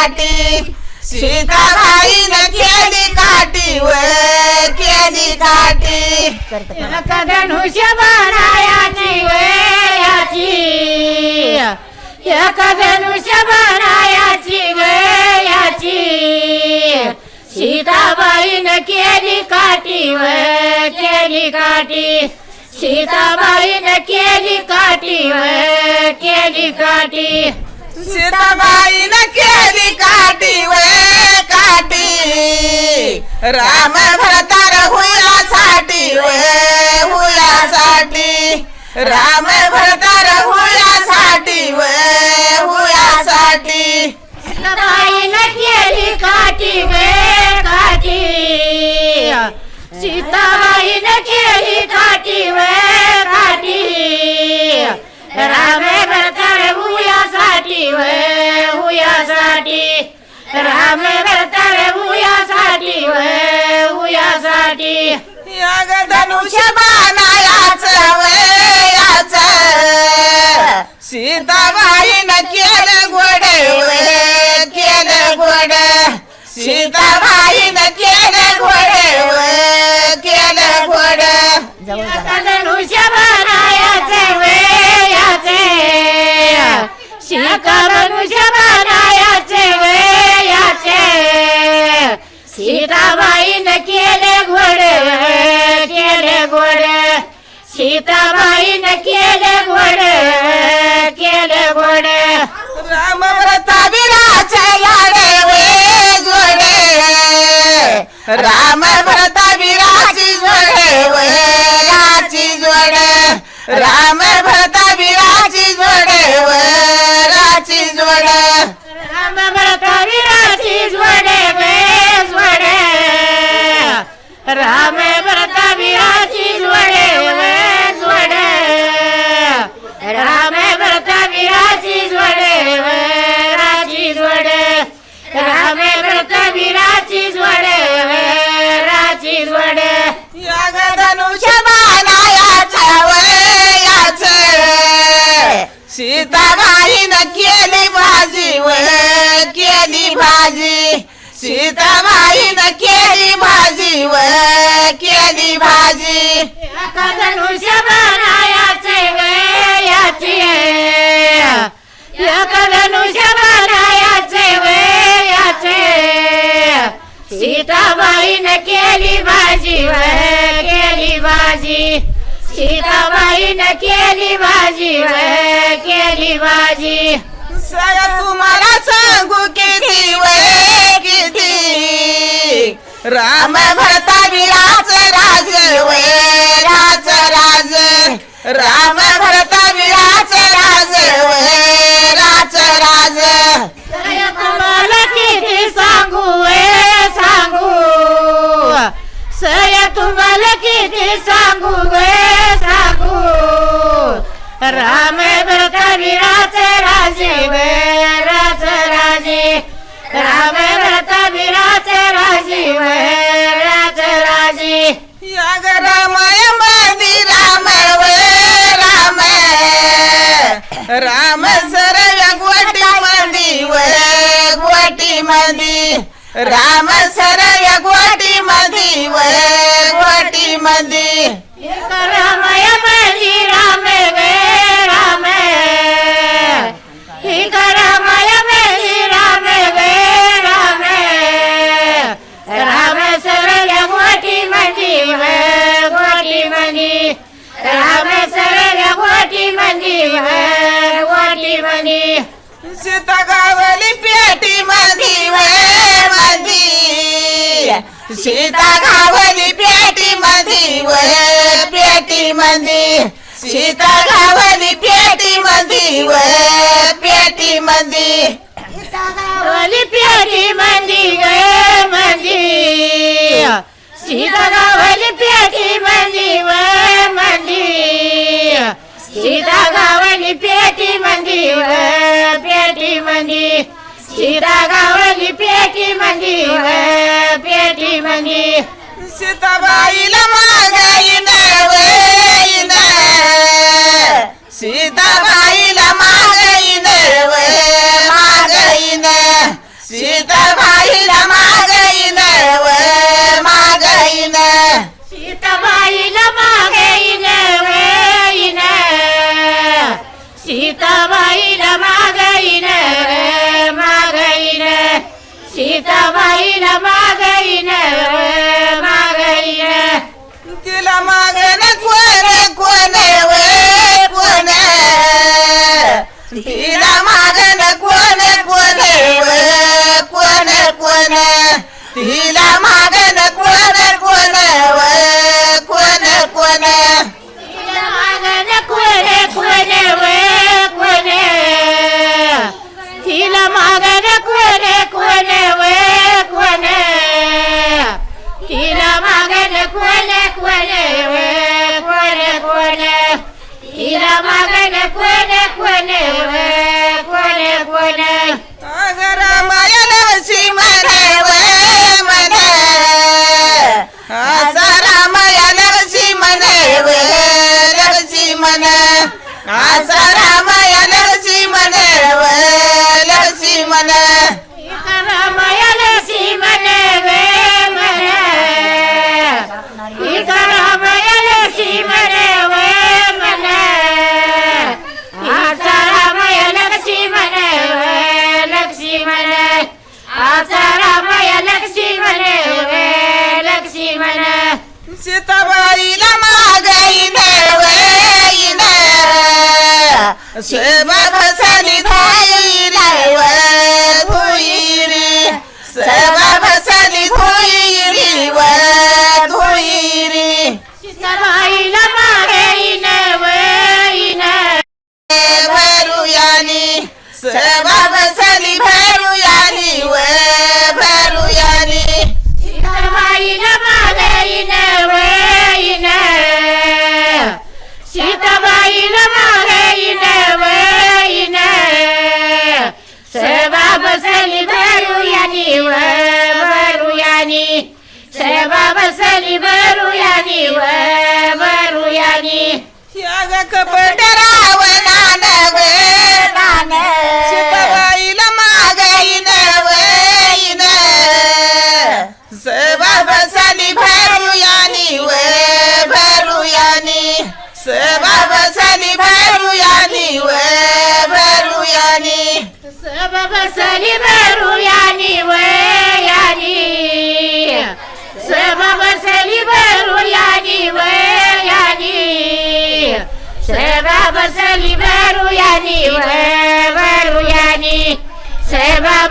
काठी. सीताबाईनं केली काठी व केली काठी. धनुष्य बनायाची वयाची एक धनुष्य बनायाची वयाची सीताबाईनं केली काठी व केली काठी सीताबाईनं केली काठी. व केली काठी. सीताबाईनं केली राम भरता रघुयासाठी व हुयासाठी. राम भरता रघुयासाठी व हुयासाठी. काठी वे काठी. सीताबाईनं केली काठी वे काठी. राम भरता रघुयासाठी वे रामे भरतार हुयासाठी वे हुयासाठी याग धनुष्य बाणायाच वयाच सीताबाईनं केलं गोड केलं गोड. सीताबाईनं केलं गोड केलं गोड. धनुष्य बनायाचे वेयाचे शिका धनुष्य सीताबाईन केले घोडे केले घोडे. सीताबाईन केले घोडे केले घोडे. राम व्रता विराचे लाडे वे जोडे. राम व्रता विराची जोडे वे राची जोडे. राम भरता विराची जोडे वे राची जोडे. सीताबाईनं केली भाजी व केली भाजी सीताबाईनं केली भाजी व केली भाजी धनुष्य बनायाचे वयाचे एक धनुष्य बनायाचे वयाचे सीताबाईनं केली भाजी व केली भाजी सीताबाईनं केली भाजी व केली भाजी तुम्हाला सांगू किती व किती? राम भरता विराच राज व राज राज. राम भरता विराच राज व राज राज. तुम्हाला किती सांगू सांगू. सया तुम्हाला किती सांगू राम भरता विराचे राजे वे राज. राजे राम भरता विराचे राजे वे राज. राजे याग रामाय मधी राम व राम राम सरळ गोटी मधी व मधी राम सरळ गोटी मधी व मधी मधी वे गोटी मधी. सीता गावली पेटी मधी व मधी. सीता गावली पेटी मधी पेटी मधी. सीता गावली पेटी मधी. व पेटी मधी. सीता गावली पेटी मंदी पेटी मंदी सीता गावली पेटी मंदी पेटी मंदी सीताबाईला मागाई नवईन सीताबाईला मागाई नव मागाईन सीताबाईला मा Chita baila, baila. Cuene, cuene, cuene, cuene, cuene, cuene. जीवन। सीताबाईला मागाई नवईन सेवा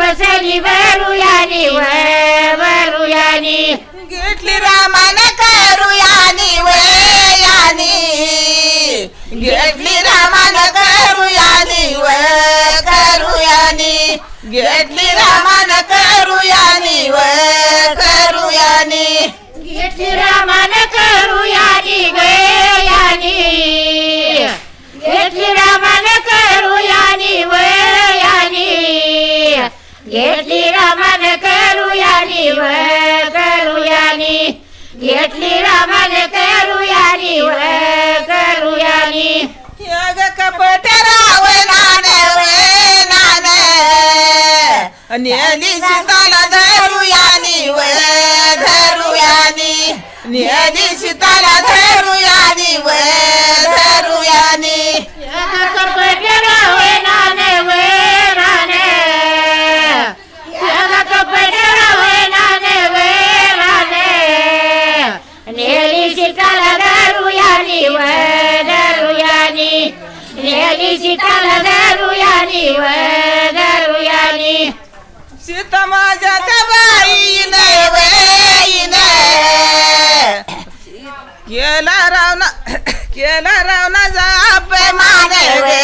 बसली वरुयानी वरुयानी घेतली रामान करुयानी वयानी घेतली रामान करुयानी व करुयानी घेतली रामान करुयानी व घेतली रामान करूयानी व करूयानी घेतली रामान करूयानी व करूयानी योग कपट रावणान नान नेली सीताला धरूयानी व धरूयानी नेली सीताला धरूयानी व सीताला धरुयानी व धरुयानी सीता माझ्या बाई केला रावना केला रावणाचा अपमान वे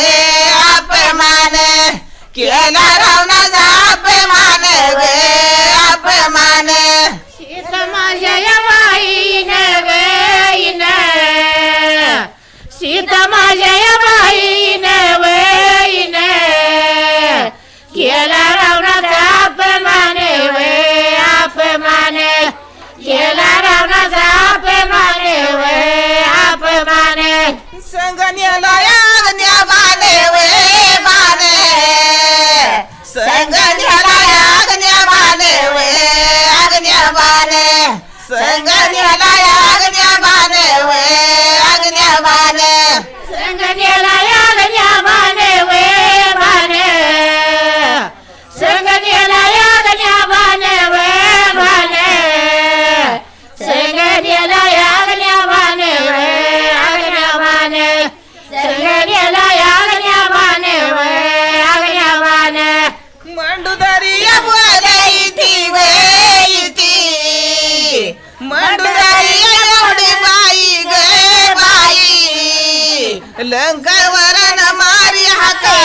अपमान. केला रावना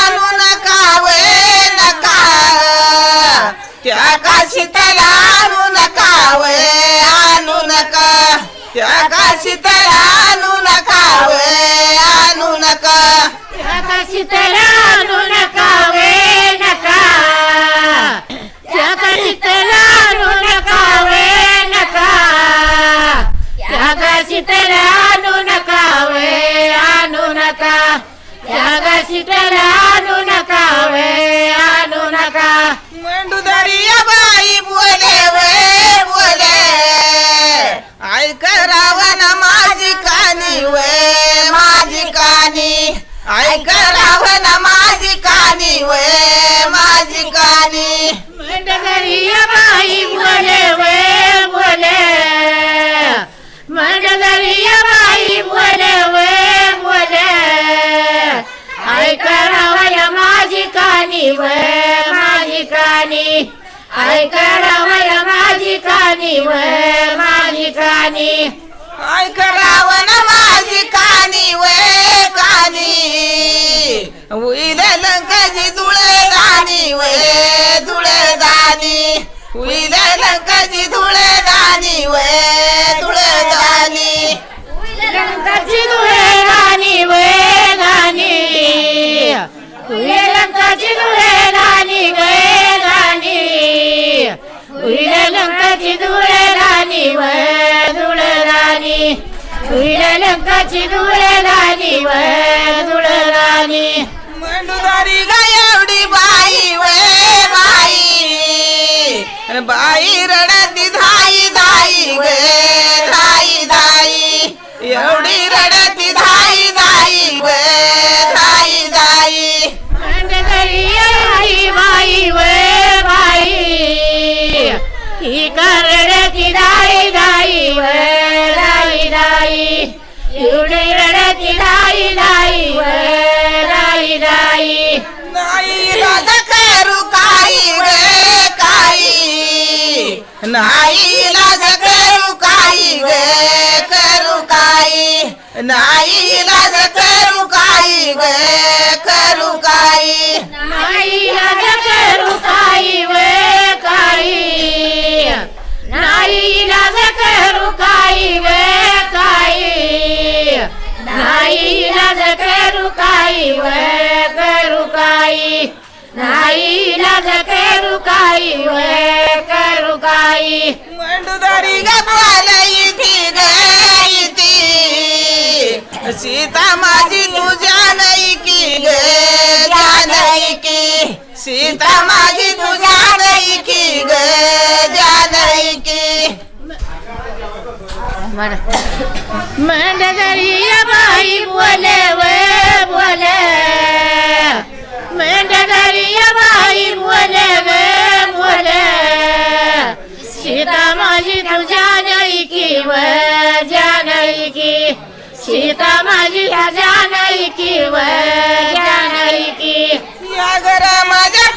आणू नका वे नका. त्या काशी आणू नका वे आणू नका. त्या काशी आणू नका वे आणू नका. आकाशी त्याला आणू नका वे नका. आकाशी त्याला आणू नका वे नका. आकाशी त्याला आकाशी आणू नका वे आणू नका वे माझी कानी ऐकरावया माझी कानी वे माझी कानी ऐक रावण माझी कानी वे कानी उईल लंकाची धुळे दानी वे धुळे दानी उईल लंकाची धुळे दानी वे लंकाची धुळे राणी वे धुळे राणी. तुझे लंकाची धुळे राणी वे धुळे राणी. मंडूदारी गा एवढी बाई वे बाई अन बाई रडती धाई धाई वे धाई धाई. एवढी रडती गे करू काही. नाही लाज करू काही. गे करू काही. नाही लाज करू काही. वे काही. नाही लाज करू काही. वे काही. नाही लाज करू काही. वे करू काही. नाही लाज करू काही. वे करू काही. मंडूदारी गपाला सीता माझी तुझ्या नाही की, गे नाही की। सीता माझी तुझ्या नाही की, गे नाही की। मंडगरिया बाई बोले वे, बोले। मंडगरिया बाई बोले वे, बोले। सीता माझी तुझ्या नाही की, व जानई की। सीता माझी तुझ्या नाही की व जानई की या घरा माझ्या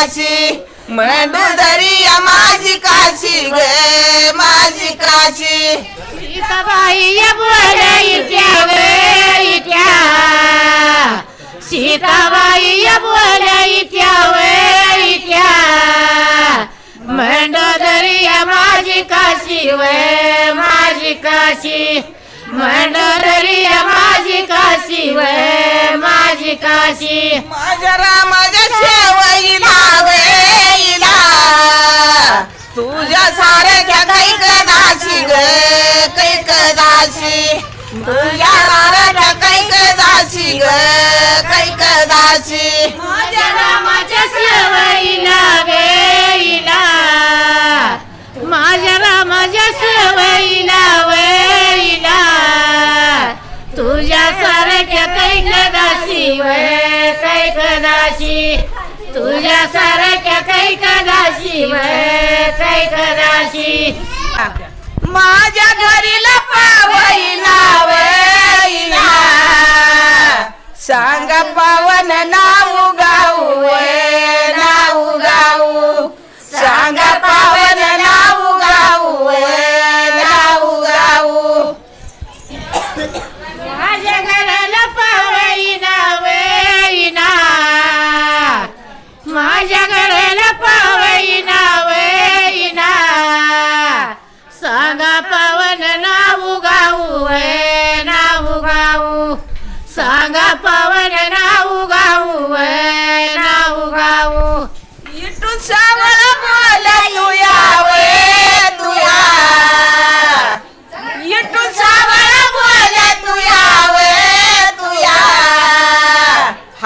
काशी? मंडूदरी माझी काशी ग माझी काशी. सीताबाई इत्या सीताबाई इत्या माझी काशी वे माझी काशी. माझी काशी वे माझी काशी. माझ्या रामाच्या येईना येईना तुझ्या सारख्या काही कदाशी ग काही कदाशी तुझ्या सारख्या काही कदाशी ग काही कदाशी माझ्या तुझ्यासारख्या कैक राशी कैक राशी माझ्या घरी पावई नाव सांग पावन ना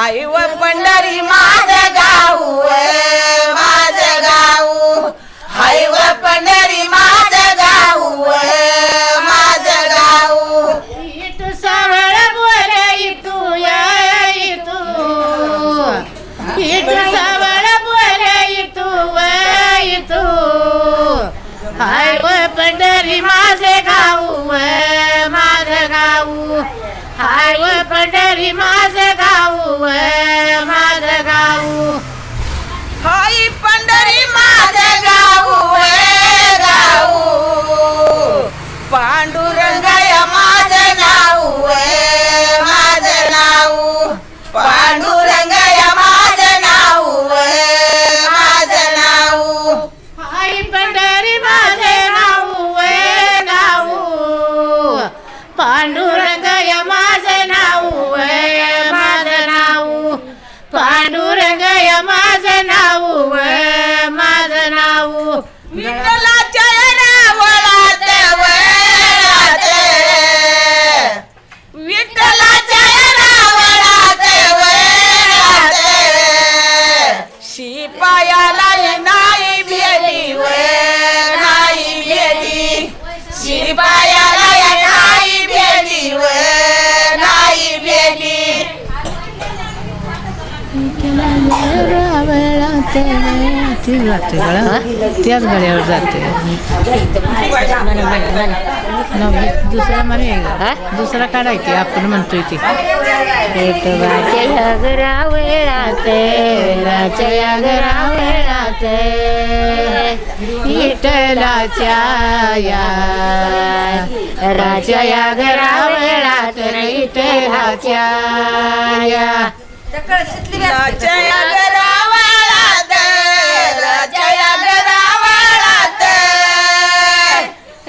आई व पंढरी माझ गाव माझ गाऊ. आई व पंढरी माझ गाव माझ गाव इतू सरळ बोल इतू इतू इतू सरळ बोल इतू इतू आई व पंढरी माझ गाव माझ गाऊ. आई व पंढरी माझ where लागते गळा त्याच गळ्यावर जाते दुसरा म्हणे दुसरा काढायची आपण म्हणतोय ते पेटवाच्या घरा वेळाते वेळाच्या घरा वेळाते विठलाच्या या राजा या घरा वेळात विठलाच्या या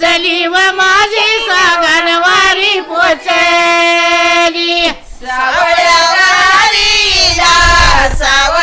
पोचली व माझी सागर वारी पोचली. सावळ्या वारीला सावळ्या